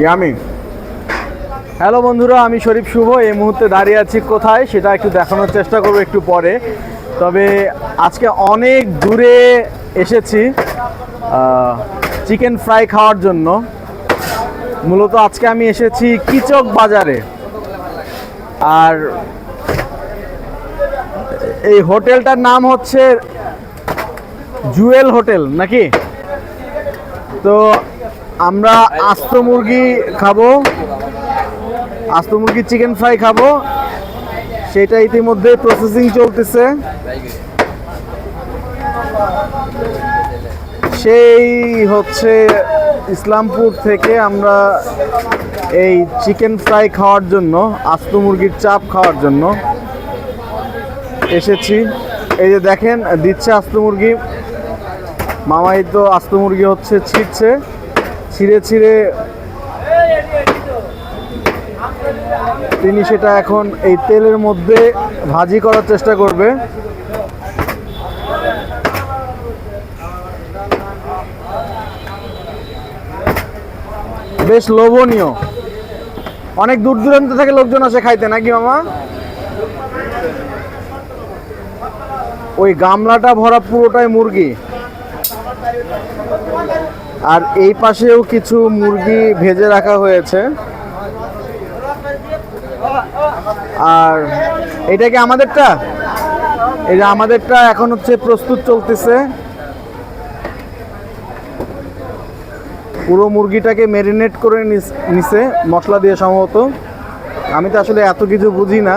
Yummy. Hello বন্ধুরা, আমি শরীফ শুভ। এই মুহূর্তে দাঁড়িয়ে আছি কোথায় সেটা একটু দেখানোর চেষ্টা করব একটু পরে। তবে আজকে অনেক দূরে এসেছি চিকেন ফ্রাই খাওয়ার জন্য। মূলত আজকে আমি এসেছি কিচক বাজারে। আর এই হোটেলটার নাম হচ্ছে জুয়েল হোটেল, নাকি? তো আমরা আস্ত মুরগি খাব। আস্ত মুরগি চিকেন ফ্রাই খাব। সেটা ইতিমধ্যে প্রসেসিং চলতেছে। সেই হচ্ছে ইসলামপুর থেকে আমরা এই চিকেন ফ্রাই খাওয়ার জন্য, আস্ত মুরগির চাপ খাওয়ার জন্য এসেছি। এই যে দেখেন, দিচ্ছে আস্ত মুরগি। মামাই তো আস্ত মুরগি হচ্ছে, ছিঁড়ছে। ছিঁড়ে ছিঁড়ে তিনি সেটা এখন এই তেলের মধ্যে ভাজি করার চেষ্টা করবে। বেশ লোভনীয়। অনেক দূর দূরান্ত থেকে লোকজন আসে খাইতে, নাকি মামা? ওই গামলাটা ভরা পুরোটাই মুরগি। আর এই পাশেও কিছু মুরগি ভেজে রাখা হয়েছে। আর এটা কি আমাদেরটা? এই যে আমাদেরটা এখন হচ্ছে প্রস্তুত চলতেছে। পুরো মুরগিটাকে ম্যারিনেট করে নিছে মশলা দিয়ে সম্ভবত। আমি তো আসলে এত কিছু বুঝি না।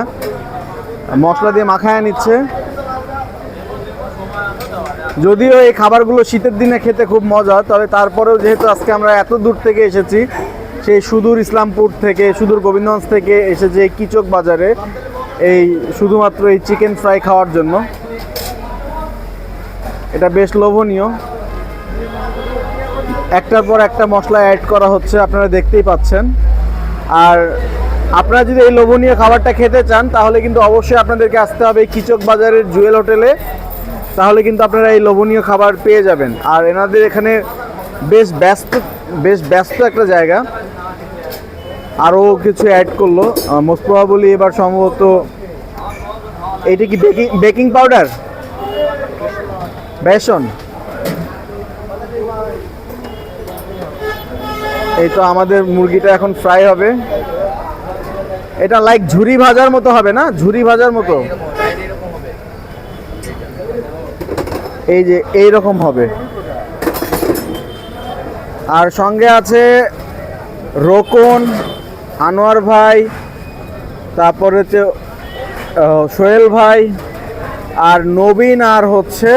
মশলা দিয়ে মাখায় নিচ্ছে। যদিও এই খাবারগুলো শীতের দিনে খেতে খুব মজা, তবে তারপরেও যেহেতু আজকে আমরা এত দূর থেকে এসেছি, সেই সুদূর ইসলামপুর থেকে, সুদূর গোবিন্দগঞ্জ থেকে এসেছে এই কিচক বাজারে, এই শুধুমাত্র এই চিকেন ফ্রাই খাওয়ার জন্য। এটা বেশ লোভনীয়। একটার পর একটা মশলা অ্যাড করা হচ্ছে, আপনারা দেখতেই পাচ্ছেন। আর আপনারা যদি এই লোভনীয় খাবারটা খেতে চান, তাহলে কিন্তু অবশ্যই আপনাদেরকে আসতে হবে কিচক বাজারের জুয়েল হোটেলে। তাহলে কিন্তু আপনারা এই লোভনীয় খাবার পেয়ে যাবেন। আর এনাদের এখানে বেশ ব্যস্ত বেশ ব্যস্ত একটা জায়গা। আরও কিছু অ্যাড করল। মোস্ট প্রবাবলি এবার সম্ভবত এইটা কি বেকিং বেকিং পাউডার বেসন? এই তো আমাদের মুরগিটা এখন ফ্রাই হবে। এটা লাইক ঝুরি ভাজার মতো হবে না? ঝুরি ভাজার মতো? এই যে এই রকম হবে। আর সঙ্গে আছে রোকন, আনোয়ার ভাই, তারপর হচ্ছে সোহেল ভাই, আর নবীন আর হচ্ছে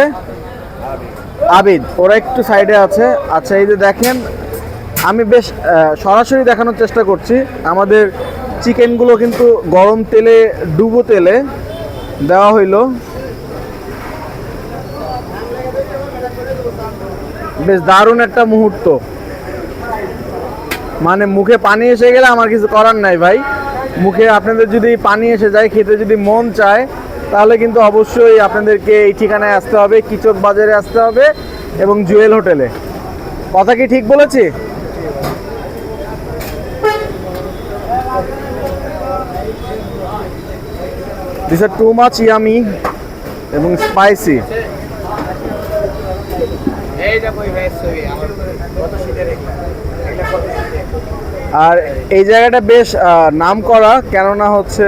আবিদ। ওরা একটু সাইডে আছে। আচ্ছা এই যে দেখেন, আমি বেশ সরাসরি দেখানোর চেষ্টা করছি। আমাদের চিকেনগুলো কিন্তু গরম তেলে, ডুবো তেলে দেওয়া হইল। বেশ দারুণ একটা মুহূর্ত। মানে মুখে পানি এসে গেলে আমার কিছু করার নাই ভাই। মুখে আপনাদের যদি পানি এসে যায়, খেতে যদি মন চায়, তাহলে কিন্তু অবশ্যই আপনাদেরকে এই ঠিকানায় আসতে হবে, কিচক বাজারে আসতে হবে এবং জুয়েল হোটেলে। কথা কি ঠিক বলেছি? This are too much yummy এবং স্পাইসি এই দেখো এই ভেজ ছবি আমার কত শীতের এগুলা এগুলা কত শীতের আর এই জায়গাটা বেশ নাম করা কেননা হচ্ছে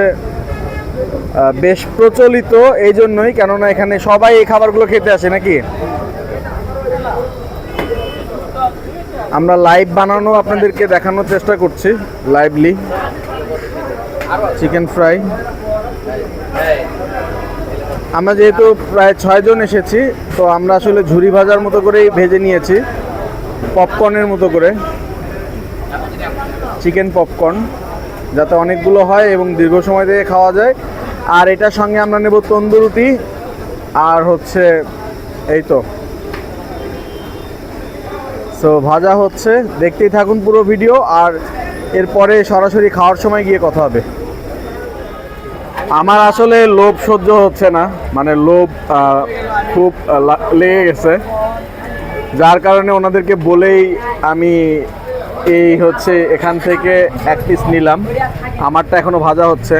বেশ প্রচলিত এই জন্যই কেননা এখানে সবাই এই খাবারগুলো খেতে আসে, নাকি? আমরা লাইভ বানানো আপনাদেরকে দেখানোর চেষ্টা করছি লাইভলি চিকেন ফ্রাই আমরা যেহেতু প্রায় ছয়জন এসেছি, তো আমরা আসলে ঝুরি ভাজার মতো করেই ভেজে নিয়েছি পপকর্নের মতো করে। চিকেন পপকর্ন যাতে অনেকগুলো হয় এবং দীর্ঘ সময় থেকে খাওয়া যায়। আর এটার সঙ্গে আমরা নেব তন্দুরুটি, আর হচ্ছে এই তো। সো ভাজা হচ্ছে, দেখতেই থাকুন পুরো ভিডিও আর এরপরে সরাসরি খাওয়ার সময় গিয়ে কথা হবে। আমার আসলে লোভ সহ্য হচ্ছে না। মানে লোভ খুব লেগে গেছে। যার কারণে ওনাদেরকে বলেই আমি এই হচ্ছে এখান থেকে এক পিস নিলাম। আমারটা এখনও ভাজা হচ্ছে।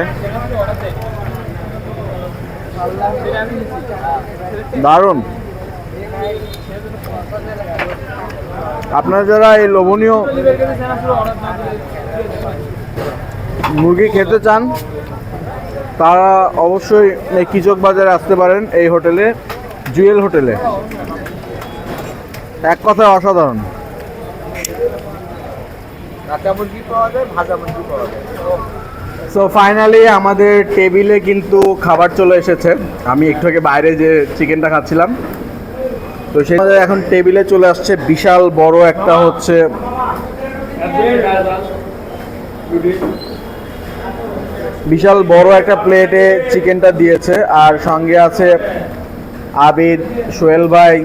দারুণ। আপনারা যারা এই লোভনীয় মুরগি খেতে চান তারা অবশ্যই কিচক বাজারে আসতে পারেন এই হোটেলে জুয়েল হোটেলে। এক কথায় অসাধারণ। সো ফাইনালি আমাদের টেবিলে কিন্তু খাবার চলে এসেছে। আমি একটু আগে বাইরে যে চিকেনটা খাচ্ছিলাম। তো সেই এখন টেবিলে চলে আসছে বিশাল বড় একটা হচ্ছে বিশাল বড় একটা প্লেটে চিকেনটা দিয়েছে, আর সঙ্গে আছে আবিদ, সোহেল ভাই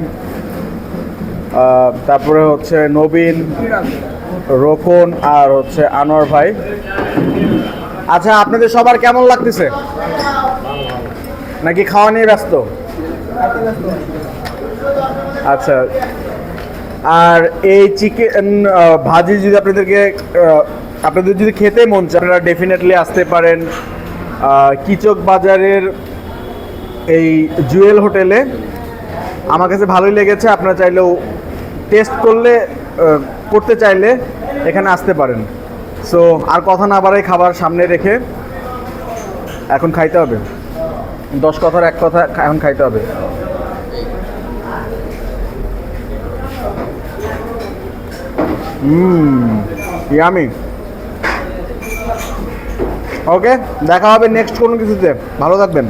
তারপরে হচ্ছে নবীন, রোকন, আর হচ্ছে আনোয়ার ভাই। আচ্ছা আপনাদের সবার কেমন লাগতেছে? নাকি খাওয়া নিয়ে ব্যস্ত? আচ্ছা আর এই চিকেন ভাজি যদি আপনাদেরকে আপনাদের যদি খেতে মন চায়, আপনারা ডেফিনেটলি আসতে পারেন কিচক বাজারের এই জুয়েল হোটেলে। আমার কাছে ভালোই লেগেছে, আপনারা চাইলেও টেস্ট করলে করতে চাইলে এখানে আসতে পারেন। সো আর কথা না বাড়াই খাবার সামনে রেখে এখন খাইতে হবে। দশ কথার এক কথা এখন খাইতে হবে। হুম ইয়ামি ওকে দেখা হবে নেক্সট কোনো কিছুতে। ভালো থাকবেন।